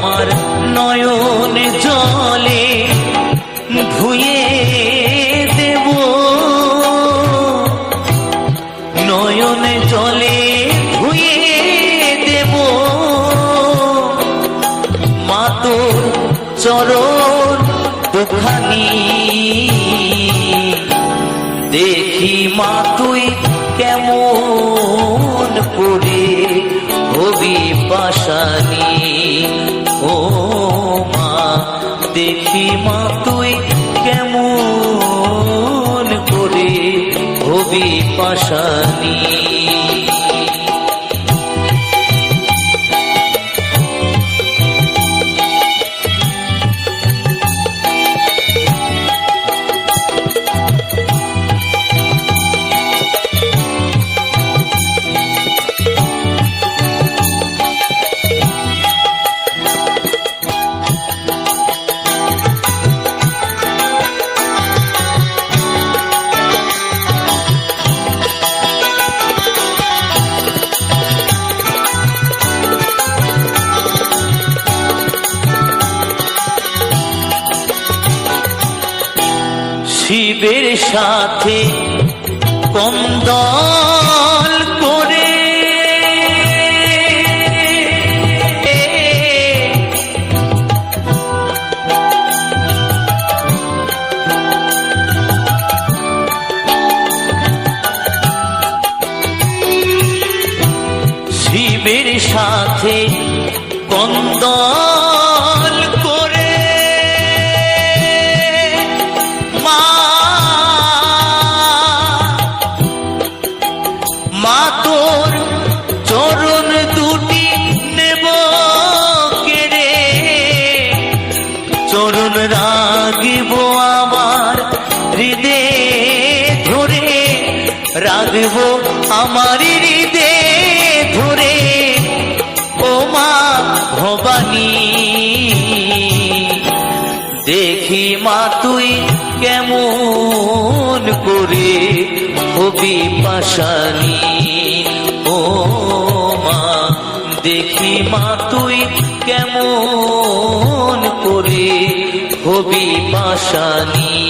আমার নয়ন জলে ধুয়ে দেব। নয়ন জলে ধুয়ে দেব। মা তোর চরণ দুখানি দেখি মা তুই মা তুই কেমন করে হবি পাশানি। শিবের সাথে কন্দল করে। শিবের সাথে কন্দল রাগব আমার হৃদে ধরে ও মা ভবানী, দেখি মা তুই কেমন করে হবি পাশানি ও মা, দেখি মা তুই কেমন করে হবি পাশানি